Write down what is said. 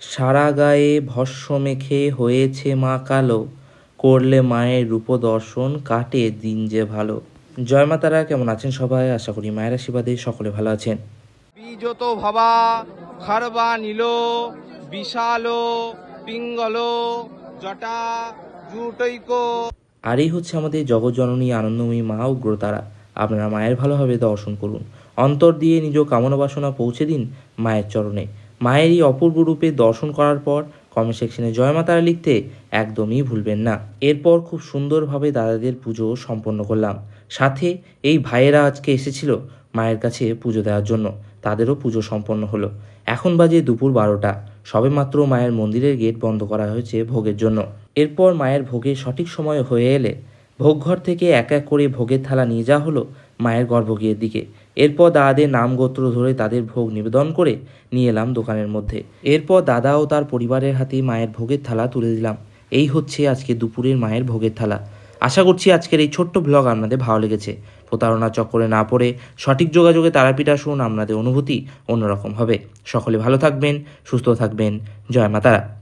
সারা গায়ে ভস্য মেখে হয়েছে মা কালো করলে মায়ের রূপ দর্শন কাটে দিন যে ভালো। জয় মা তারা কেমন আছেন সবাই? আশা করি মায়ের আশীর্বাদে সকলে ভালো আছেন। বীজত ভবা খরবা নীল বিশাল পিঙ্গল জটা জুটৈক। আর এই হচ্ছে আমাদের জগৎজননী আনন্দময়ী মা উগ্রতারা। আপনারা মায়ের ভালোভাবে দর্শন করুন। অন্তর দিয়ে নিজ কামনা বাসনা পৌঁছে দিন মায়ের চরণে। মায়ের এই অপূর্ব রূপে দর্শন করার পর কমেন্ট সেকশনে জয় মা তারা লিখতে একদমই ভুলবেন না। এরপর খুব সুন্দরভাবে দাদাদের পুজো সম্পন্ন করলাম। সাথে এই ভাইয়েরা আজকে এসেছিল মায়ের কাছে পুজো দেওয়ার জন্য। তাদেরও পুজো সম্পন্ন হলো। এখন বাজে দুপুর বারোটা। সবেমাত্র মায়ের মন্দিরের গেট বন্ধ করা হয়েছে ভোগের জন্য। এরপর মায়ের ভোগের সঠিক সময় হয়ে এলে ভোগঘর থেকে এক এক করে ভোগের থালা নিয়ে যাওয়া হলো। মায়ের গর্ভগৃহের দিকে। এরপর দাদাদের নাম গোত্র ধরে তাদের ভোগ নিবেদন করে নিয়ে এলাম দোকানের মধ্যে। এরপর দাদা ও তার পরিবারের হাতে মায়ের ভোগের থালা তুলে দিলাম। এই হচ্ছে আজকে দুপুরের মায়ের ভোগের থালা। আশা করছি আজকের এই ছোট্ট ব্লগ আপনাদের ভালো লেগেছে। প্রতারণা চক্করে না পড়ে সঠিক যোগাযোগে তারাপীঠ আসুন, আপনাদের অনুভূতি অন্যরকম হবে। সকলে ভালো থাকবেন, সুস্থ থাকবেন। জয় মাতারা